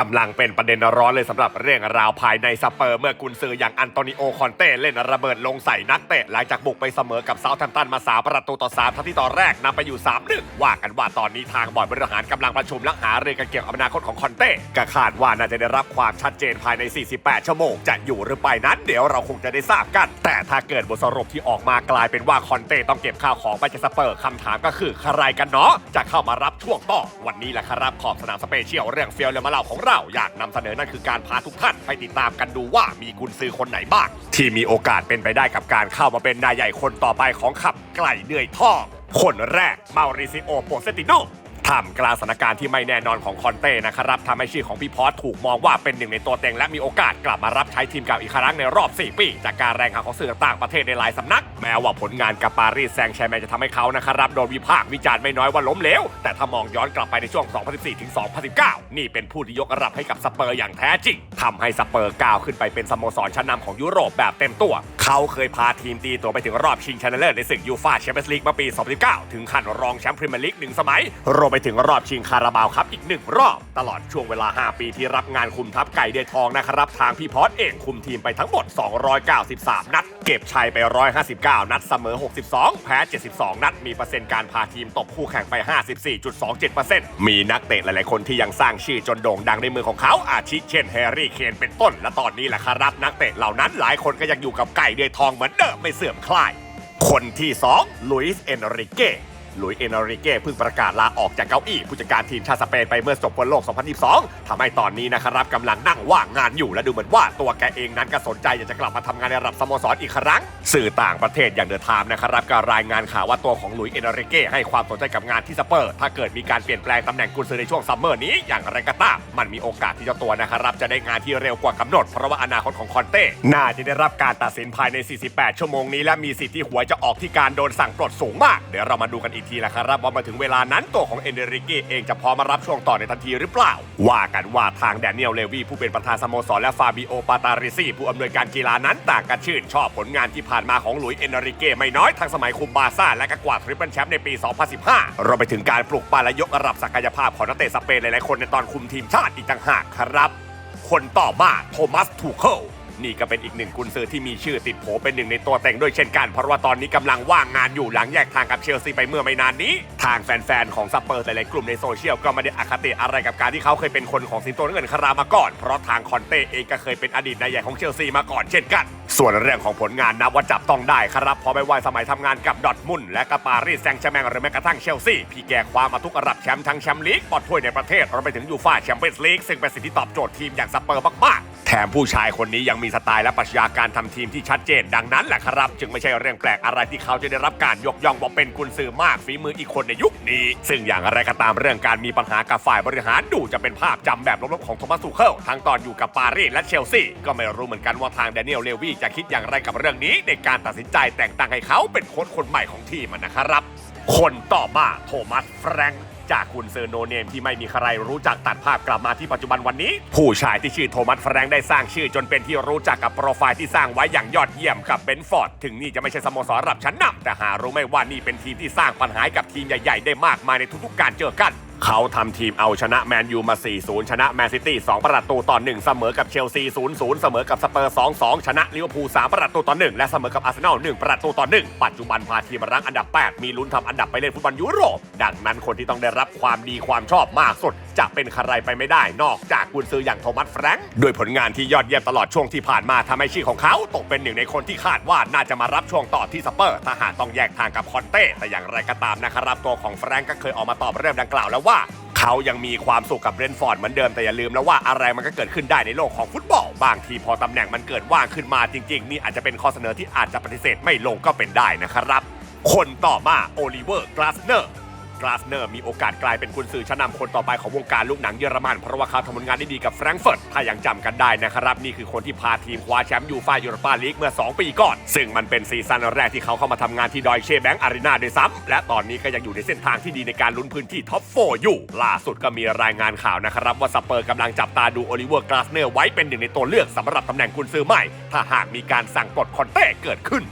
กำลังเป็นประเด็นร้อนเลยสำหรับเรื่องราวภายในสเปอร์ เมื่อกุนซืออย่างอันโตนิโอคอนเต้เล่นระเบิดลงใส่นักเตะ หลังจากบุกไปเสมอกับเซาท์แฮมป์ตันมา3ประตูต่อ3ทั้งที่ตอนแรกนำไปอยู่3 1ว่ากันว่าตอนนี้ทางบอร์ดบริหารกำลังประชุมและหารือกันเกี่ยวกับอนาคตของคอนเต้ก็คาดว่าน่าจะได้รับความชัดเจนภายใน 48 ชั่วโมง จะอยู่หรือไปนั้นเดี๋ยวเราคงจะได้ทราบกัน แต่ถ้าเกิดบทสรุปที่ออกมากลายเป็นว่าคอนเต้ต้องเก็บข้าวของไปจากสเปอร์คำถามก็คือใครกันเนาะจะเข้ามารับช่วงต่อวันนี้แหละครับขอบสนามสเปเชียลเรื่องเฟียลเลมาเล่าของเราอยากนำเสนอนั่นคือการพาทุกท่านไปติดตามกันดูว่ามีกุนซือคนไหนบ้าง ที่มีโอกาสเป็นไปได้กับการเข้ามาเป็นนายใหญ่คนต่อไปของขับไกลเหนื่อยท่อคนแรกมาริซิโอโปเซติโน ทำกลางสถานการณ์ที่ไม่แน่นอนของคอนเต้นะครับทำให้ชื่อของพี่พอสถูกมองว่าเป็นหนึ่งในตัวเต็งและมีโอกาสกลับมารับใช้ทีมเก่าอีกครั้งในรอบ 4 ปี จากการแรายงานของสื่อต่างประเทศในหลายสำนัก แม้ว่าผลงานกับปารีสแซงต์แชร์แมงจะทำให้เขานะครับโดนวิพากษ์วิจารณ์ไม่น้อยว่าล้มเหลวแต่ถ้ามองย้อนกลับไปในช่วง 2014ถึง2019 นี่เป็นผู้ที่ยกระดับให้กับสเปอร์อย่างแท้จริงทำให้สเปอร์ก้าวขึ้นไปเป็นสโมสรชั้นนำของยุโรปแบบเต็มตัว เขาเคยพาทีมตีตัวไปถึงรอบชิงชนะเลิศในศึกยูฟ่าแชมเปี้ยนส์ลีกเมื่อปี 2019 ถึงขั้นรองแชมป์พรีเมียร์ลีกหนึ่งสมัย รวมไปถึงรอบชิงคาราบาวครับอีกหนึ่งรอบ ตลอดช่วงเวลา 5 ปีที่รับงานคุมทัพไก่เดทองนะครับ ทางพี่พอสเองคุมทีมไปทั้งหมด 293 นัด เก็บชัยไป 159 นัดเสมอ 62 แพ้ 72 นัด มีเปอร์เซ็นต์การพาทีมตบคู่แข่งไป 54.27%มีนักเตะหลายๆคนที่ยังสร้างชื่อจนโด่งดังในมือของเขาอาทิเช่นแฮร์รี่เคนเป็นต้น และตอนนี้แหละครับนักเตะเหล่านั้นหลายคนก็ยังอยู่กับไก่เดทองเหมือนเดิมไม่เสื่อมคลาย คนที่2ลุยส์เอนริเก้ หลุยเอนริเก้เพิ่งประกาศลาออกจากเก้าอี้ผู้จัดการทีมชาติสเปนไปเมื่อจบบอลโลก 2022 ทำให้ตอนนี้นะครับกำลังนั่งว่างงานอยู่และดูเหมือนว่าตัวแกเองนั้นก็สนใจอยากจะกลับมาทำงานในระดับสโมสรอีกครั้ง สื่อต่างประเทศอย่างเดอะไทม์นะครับก็รายงานข่าวว่าตัวของหลุยเอนริเก้ให้ความสนใจกับงานที่สเปอร์ถ้าเกิดมีการเปลี่ยนแปลงตำแหน่งกุนซือในช่วงซัมเมอร์นี้อย่างไรก็ตามมันมีโอกาสที่เจ้าตัวนะครับจะได้งานที่เร็วกว่ากำหนดเพราะว่าอนาคตของคอนเต้น่าจะได้รับการตัดสินภายใน 48 ชั่วโมงนี้และมีสิทธิ์ที่หัวจะออกที่การโดนสั่งปลดสูงมากเดี๋ยวเรามาดูกันอีกทีละครับว่ามาถึงเวลานั้นตัวของเอนเดริเกเองจะพร้อมมารับช่วงต่อในทันทีหรือเปล่า ว่ากันว่าทางแดเนียลเลวีผู้เป็นประธานสโมสรและฟาบิโอปาตาริซีผู้อำนวยการกีฬานั้นต่างกันชื่นชอบผลงานที่ผ่านมาของหลุยส์เอนริเกไม่น้อยทั้งสมัยคุมบาซ่าและก็กวาดทริปเปิลแชมป์ในปี 2015รวมไปถึงการปลุกปั้นและยกระดับศักยภาพของนักเตะสเปนหลายๆคนในตอนคุมทีมชาติอีกต่างหากครับ คนต่อมาโทมัสทูเคิล นี่ก็เป็นอีกหนึ่งกุนซือที่มีชื่อติดโผเป็นหนึ่งในตัวแต่งด้วยเช่นกัน เพราะว่าตอนนี้กำลังว่างงานอยู่หลังแยกทางกับเชลซีไปเมื่อไม่นานนี้ ทางแฟนๆของสเปอร์หลายๆกลุ่มในโซเชียลก็ไม่ได้อคติอะไรกับการที่เขาเคยเป็นคนของสิงโตน้ำเงินคารามาก่อน เพราะทางคอนเต้เองก็เคยเป็นอดีตนายใหญ่ของเชลซีมาก่อนเช่นกัน ส่วนเรื่องของผลงานนับว่าจับต้องได้ครับเพราะไม่ว่าสมัยทำงานกับดอทมุนและกับปารีสแซงต์แชร์แมงหรือแม้กระทั่งเชลซีพี่แกคว้ามาทุกระดับแชมป์ทั้งแชมป์ลีกบอลถ้วยในประเทศรวมไปถึงยูฟ่าแชมเปี้ยนส์ลีกซึ่งเป็นสิ่งที่ตอบโจทย์ทีมอย่างสเปอร์มากๆแถมผู้ชายคนนี้ยังมีสไตล์และปรัชญาการทำทีมที่ชัดเจนดังนั้นแหละครับ จึงไม่ใช่เรื่องแปลกอะไรที่เขาจะได้รับการยกย่องว่าเป็นกุนซือมากฝีมืออีกคนในยุคนี้ ซึ่งอย่างไรก็ตามเรื่องการมีปัญหากับฝ่ายบริหารดูจะเป็นภาพจำแบบลบๆของโทมัสซูเคิลทั้งตอนอยู่กับปารีสและเชลซีก็ไม่รู้เหมือนกันว่าทางแดเนียลเลวีจะคิดอย่างไรกับเรื่องนี้ ในการตัดสินใจแต่งตั้งให้เขาเป็นโค้ชคนใหม่ของทีมนะครับ คนต่อมาโทมัสแฟรงค์จากกุนเซอร์โนเนมที่ไม่มีใครรู้จักตัดภาพกลับมาที่ปัจจุบันวันนี้ ผู้ชายที่ชื่อโทมัสแฟรงค์ได้สร้างชื่อจนเป็นที่รู้จักกับโปรไฟล์ที่สร้างไว้อย่างยอดเยี่ยมกับเบนฟอร์ด ถึงนี่จะไม่ใช่สโมสรระดับชั้นนำแต่หารู้ไม่ว่านี่เป็นทีมที่สร้างปัญหาให้กับทีมใหญ่ ๆ ได้มากมายในทุกๆการเจอกัน เขาทำทีมเอาชนะแมนยูมา 4-0 ชนะแมนซิตี้ 2 ประตูต่อ 1 เสมอกับเชลซี 0-0 เสมอกับสเปอร์ 2-2 ชนะลิเวอร์พูล 3 ประตูต่อ 1 และเสมอกับอาร์เซนอล 1 ประตูต่อ 1 ปัจจุบันพาทีมรั้งอันดับ 8 มีลุ้นทำอันดับไปเล่นฟุตบอลยุโรป ดังนั้นคนที่ต้องได้รับความดีความชอบมากสุด จะเป็นใครไปไม่ได้นอกจากกุนซืออย่างโทมัสแฟรงค์ด้วยผลงานที่ยอดเยี่ยมตลอดช่วงที่ผ่านมาทำให้ชื่อของเขาตกเป็นหนึ่งในคนที่คาดว่าน่าจะมารับช่วงต่อที่สเปอร์ถ้าหากต้องแยกทางกับคอนเต้แต่อย่างไรก็ตามนะครับตัวของแฟรงค์ก็เคยออกมาตอบเรื่องดังกล่าวแล้วว่าเขายังมีความสุขกับเรนฟอร์ดเหมือนเดิมแต่อย่าลืมนะว่าอะไรมันก็เกิดขึ้นได้ในโลกของฟุตบอล บางทีพอตำแหน่งมันเกิดว่างขึ้นมาจริง ๆ นี่อาจจะเป็นข้อเสนอที่อาจจะปฏิเสธไม่ลงก็เป็นได้นะครับ คนต่อมาโอลิเวอร์กลาสเนอร์ กลาสเนอร์มีโอกาสกลายเป็นกุนซือชั้นนำคนต่อไปของวงการลูกหนังเยอรมัน เพราะว่าเขาทำผลงานได้ดีกับแฟรงก์เฟิร์ตถ้ายังจำกันได้นะครับ นี่คือคนที่พาทีมคว้าแชมป์ยูฟ่ายูโรปาลีกเมื่อ 2 ปีก่อน ซึ่งมันเป็นซีซั่นแรกที่เขาเข้ามาทำงานที่ดอยเช่แบงก์อารีนาด้วยซ้ำและตอนนี้ก็ยังอยู่ในเส้นทางที่ดีในการลุ้นพื้นที่ท็อปโฟอยู่ล่าสุดก็มีรายงานข่าวนะครับว่าสเปอร์กำลังจับตาดูโอลิเวอร์กลาสเนอร์ไว้เป็นหนึ่งในตัวเลือกสำหรับตำแหน่งกุนซือใหม่ ถ้าหากมีการสั่งปลดคอนเต้เกิดขึ้น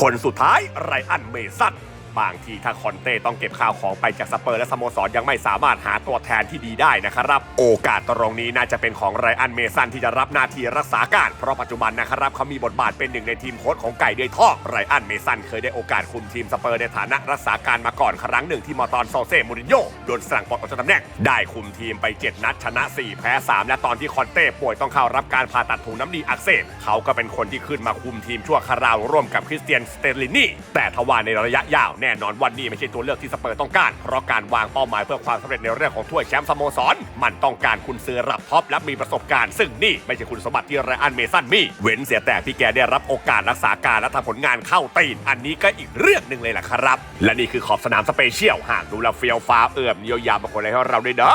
คนสุดท้ายไรอันเมสัน บางทีถ้าคอนเต้ต้องเก็บข้าวของไปจากสเปอร์และสโมสรยังไม่สามารถหาตัวแทนที่ดีได้นะครับ โอกาสตรงนี้น่าจะเป็นของไรอันเมสันที่จะรับหน้าที่รักษาการ เพราะปัจจุบันนะครับเขามีบทบาทเป็นหนึ่งในทีมโค้ชของไก่เดือยทอไรอันเมสันเคยได้โอกาสคุมทีมสเปอร์ในฐานะรักษาการมาก่อนครั้งหนึ่งที่มอตอนโซเซ่มูรินโญ่โดนสั่งปลดออกจากตำแหน่งได้คุมทีมไป7นัดชนะ 4 แพ้ 3 และตอนที่คอนเต้ป่วยต้องเข้ารับการผ่าตัดถุงน้ำดีอักเสบเขาก็เป็นคนที่ขึ้นมาคุมทีมชั่วคราวร่วมกับคริสเตียนสเตลินีแต่ทว่าในระยะยาวแน่นอนวันนี้ไม่ใช่ตัวเลือกที่สเปอร์ต้องการ เพราะการวางเป้าหมายเพื่อความสำเร็จในเรื่องของถ้วยแชมป์สโมสร มันต้องการคุณซื้อรับท็อปและมีประสบการณ์ ซึ่งนี่ไม่ใช่คุณสมบัติที่ไรอันเมสันมี เว้นเสียแต่ที่แกได้รับโอกาสรักษาการและทำผลงานเข้าตีน อันนี้ก็อีกเรื่องหนึ่งเลยล่ะครับ และนี่คือขอบสนามสเปเชียลหากดูแลเฟียวฟ้าวเอื่อมเยียวยาบางคนเลยให้เราด้วยเด้อ